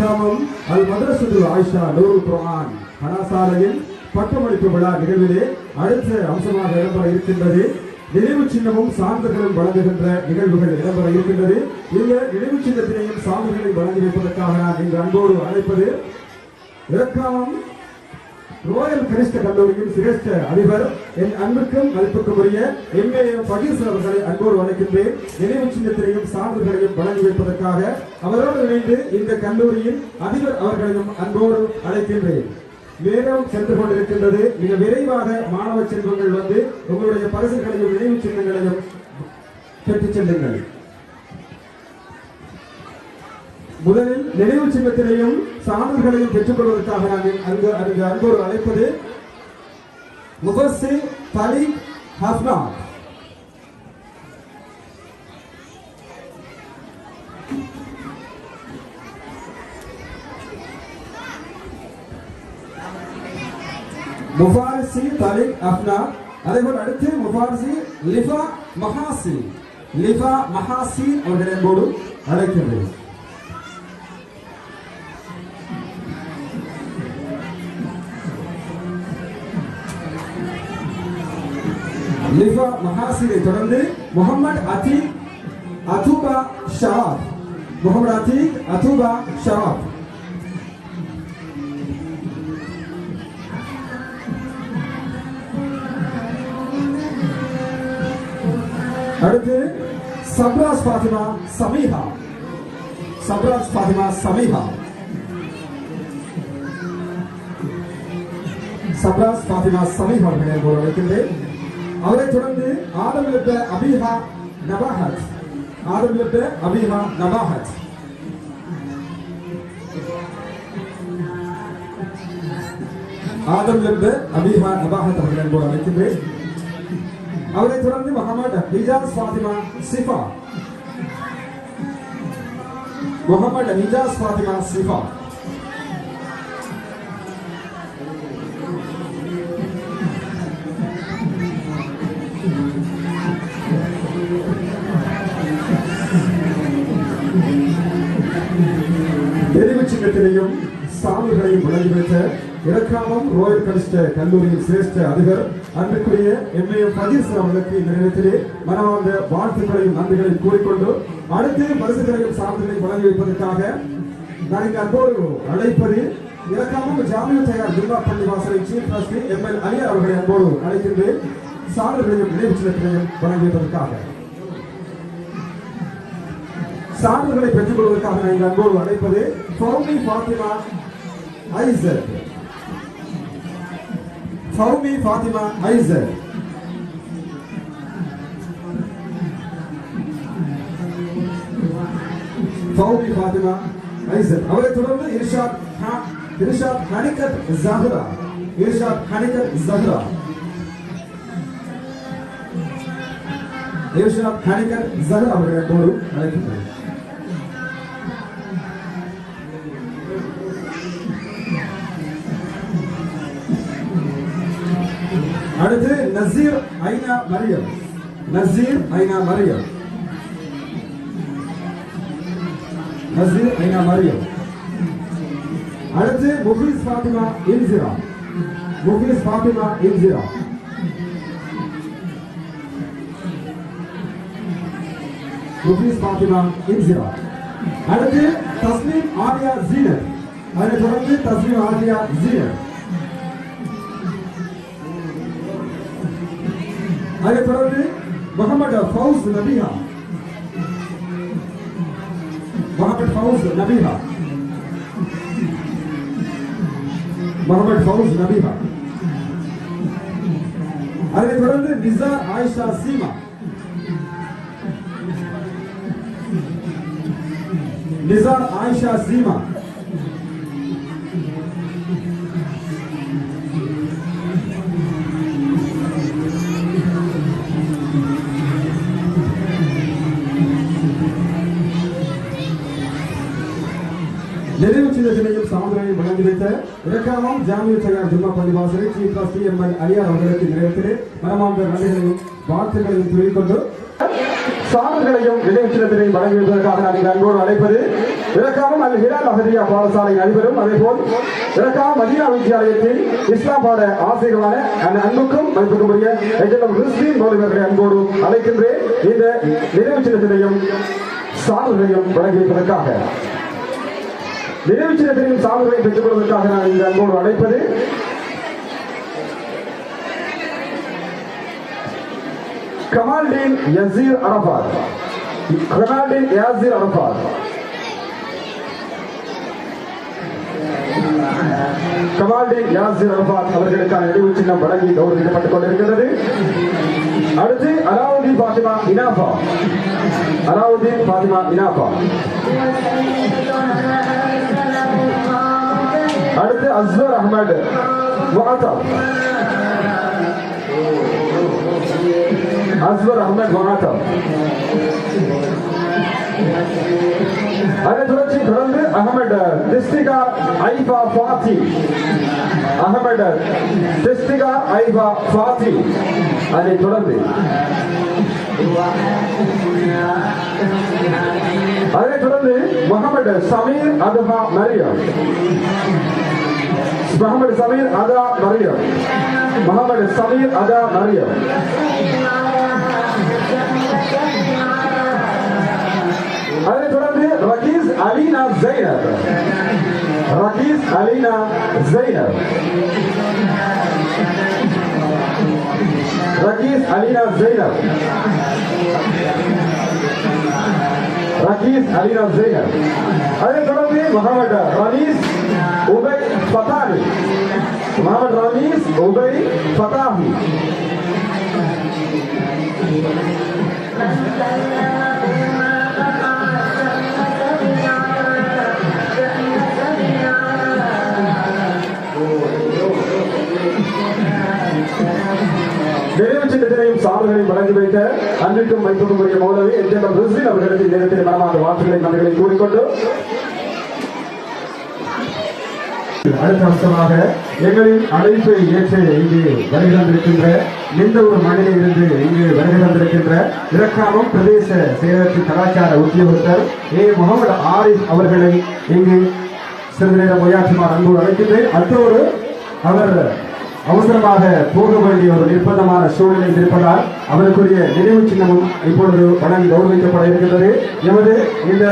அல் மதரசுல் ஆயிஷா நூறு குரான் கலாசாலையில் பட்டமளிப்பு விழா நிகழ்விலே அடுத்த அம்சமாக இடம்பெற இருக்கின்றது. நினைவு சின்னமும் சான்றுகளும் வழங்குகின்ற நிகழ்வுகள் இடம்பெற இருக்கின்றது. இந்த நினைவு சின்னத்தினையும் சான்றுகளை வழங்கி வைப்பதற்காக நான் இன்று அன்போடு அழைப்பது இலக்காலம் ரோயல் கனிஷ்ட கல்லூரியின் சிரேஷ்ட அதிபர் என் அன்புக்கும் மதிப்புக்கும் உரிய எம்ஏ பகீசர் அவர்களை அன்போடு அழைக்கின்றேன் நினைவு சின்னத்திலையும் சான்றுகளையும் வழங்கி வைப்பதற்காக அவரோடு இணைந்து இந்த கல்லூரியின் அதிபர் அவர்களையும் அன்போடு அழைக்கின்றேன். நேரம் சென்று கொண்டிருக்கின்றது மிக விரைவாக மாணவ செல்வங்கள் வந்து உங்களுடைய பரிசுகளையும் நினைவு சின்னங்களையும் பெற்றுச் செல்லுங்கள். முதலில் நினைவு சின்னத்தினையும் சான்றுகளையும் பெற்றுக் கொள்வதற்காக நான் அங்கு அங்கு அன்போடு அழைப்பது முபஸ்ஸி தலி ஹஸ்னா முஃபாரிசி தலிக் அஃப்னா அதேபோல் அடுத்து முஃபாரிசி லிஃபா மஹாசி லிஃபா மஹாசி அவர்கள் என்போடு அழைக்கின்றேன். லிஃபா மஹாசினை தொடர்ந்து முகமது அத்தீக் அத்தூபா ஷராப் முகமது அத்தீக் அத்தூபா ஷராப் அடுத்து சப்ராஸ் ஃபாத்திமா சமீஹா சப்ராஸ் ஃபாத்திமா சமீஹா சப்ராஸ் ஃபாத்திமா சமீஹா அவர்களை போல வைக்கின்றேன் அவரை தொடர்ந்து ஆதம் லிட்ட அபிஹா நபாஹத் ஆதம் லிட்ட அபிஹா நபாஹத் ஆதம் லிட்ட அபிஹா நபாஹத் அவர்களை போல வைக்கின்றேன் அவரை தொடர்ந்து முகமது ஹிஜாஸ் ஃபாத்திமா சிஃபா முகமது ஹிஜாஸ் ஃபாத்திமா சிஃபா சான்றுகளையும் இலக்காமம் ரோயல் கனிஷ்ட கல்லூரியின் சிரேஷ்ட அதிபர் அன்புக்குரிய எம்ஏ பதீஸ் அவர்களுக்கு இந்த நேரத்திலே மனமார்ந்த வாழ்த்துக்களையும் நன்றிகளையும் கூறிக்கொண்டு அடுத்து பரிசு பரிசுகளையும் சான்றுகளையும் வழங்கி வைப்பதற்காக நான் இங்கு அன்போடு அழைப்பது இலக்காமம் ஜாமிய தயார் துர்கா பள்ளி வாசலை chief trustee M L Aliyar அவர்களை அன்போடு அழைக்கின்றேன். சான்றுகளையும் நினைவு சின்னத்தினையும் வழங்கி வைப்பதற்காக. சான்றுகளை பெற்றுக் கொள்வதற்காக நான் இங்கு அன்போடு அழைப்பது ஃபௌமி Fathima Hayzer. Savmi Fatima Hayzer. Savmi Fatima Hayzer. Avaya turunlu Irşad Ha Irşad Hanikat Zahra. Irşad Hanikat Zahra. Irşad Hanikat Zahra avaya doğru hareket ediyor. Nazeer Aina Mariam Nazeer Aina Mariam Nazeer Aina Mariam அடுத்து முஃபீஸ் ஃபாத்திமா இன்சிரா முஃபீஸ் ஃபாத்திமா இன்சிரா முஃபீஸ் ஃபாத்திமா இன்சிரா அடுத்து தஸ்லீம் ஆலியா ஜீனத் அதை தொடர்ந்து தஸ்லீம் ஆலியா ஜீனத் आगे पढ़ोगे मोहम्मद फौज नबीहा। मोहम्मद फौज नबीहा। मोहम्मद फौज नबीहा। ಅದೇ ಬರೋದು ನಿಜಾ आयशा सीमा। ನಿಜಾ आयशा सीमा। நிறைவு சின்னத்தினையும் சான்றினையும் வழங்கி வைத்த இலக்காமம் ஜாமிய தயார் ஜும்மா பள்ளி வாசலை சீஃப் ட்ரஸ்டி எம்எல் அலியார் அவர்களுக்கு நேரத்திலே மனமார்ந்த நன்றிகளையும் வாழ்த்துக்களையும் கூறிக்கொண்டு சான்றுகளையும் நினைவு சின்னத்தினையும் வழங்குவதற்காக நான் இங்கு அன்போடு அழைப்பது இறக்காமம் அல் ஹிலால் அகதியா பாடசாலை அதிபரும் அதேபோல் இலக்காவும் மதீனா வித்தியாலயத்தில் இஸ்லாம் பாட ஆசிரியர்களான அந்த அன்புக்கும் மதிப்புக்குரிய எஜலம் ரிஸ்வீன் மௌலிவர்களை அன்போடு அழைக்கின்றேன். இந்த நினைவு சின்னத்தினையும் சான்றுகளையும் வழங்கி வைப்பதற்காக. நினைவு சின்னத்தின் சான்றுகளையும் பெற்றுக் கொள்வதற்காக நான் இந்த அன்போடு அழைப்பது. கமால்டீன் யசீர் அரபாத். கமால்டீன் யாசீர் அரபாத். கமால்டீன் யாசீர் அரபாத் அவர்களுக்கான நினைவு சின்னம் வழங்கி கௌரவிக்கப்பட்டுக் கொண்டிருக்கிறது. அடுத்து அலாவுதீன் பாத்திமா இனாபா அலாவுதீன் பாத்திமா இனாபா அடுத்து அஸ்வர் அஹ்மத். முகத்தப் அஸ்வர் அஹ்மத் முகத்தப் அதை தொடர்ச்சி தொடர்ந்து அகமது திஸ்திகா ஐபா ஃபாத்தி. அகமது திஸ்திகா ஐபா ஃபாத்தி. அதை தொடர்ந்து. अरे थोड़ा मोहम्मद समीर अदहा मरिया। मोहम्मद समीर अदा मरिया। मोहम्मद समीर अदा मरिया। अरे थोड़ा रकीज अलीना जैन रकीज अलीना जैन रकीस हलीना जैनब रकीस हलीना जैनब अरे तरफ़ मोहम्मद रनीस उबई फताही मोहम्मद रनीस उबई फताही சின்னத்தினையும் வழங்கி வைத்த அன்றைக்கும் வைப்புக்குரிய மௌலவி என்ற பிரசில் அவர்களுக்கு இந்த நேரத்தில் மனமார்ந்த வாழ்த்துக்களை நன்றிகளை கூறிக்கொண்டு அடுத்த அம்சமாக எங்களின் அழைப்பை ஏற்று இங்கு வருகை தந்திருக்கின்ற எந்த ஒரு மண்ணிலே இருந்து இங்கு வருகை தந்திருக்கின்ற இலக்காமம் பிரதேச செயலகத்தின் கலாச்சார உத்தியோகத்தர் ஏ. முகமது ஆரிஃப் அவர்களை இங்கு சிறிது நேரம் உரையாற்றுமாறு அன்போடு அழைக்கின்றேன். அத்தோடு அவர் அவசரமாக போக வேண்டிய ஒரு நிர்பந்தமான சூழ்நிலை இருப்பதால் அவருக்குரிய நினைவு சின்னமும் இப்பொழுது வழங்கி கௌரவிக்கப்பட இருக்கின்றது. எமது இந்த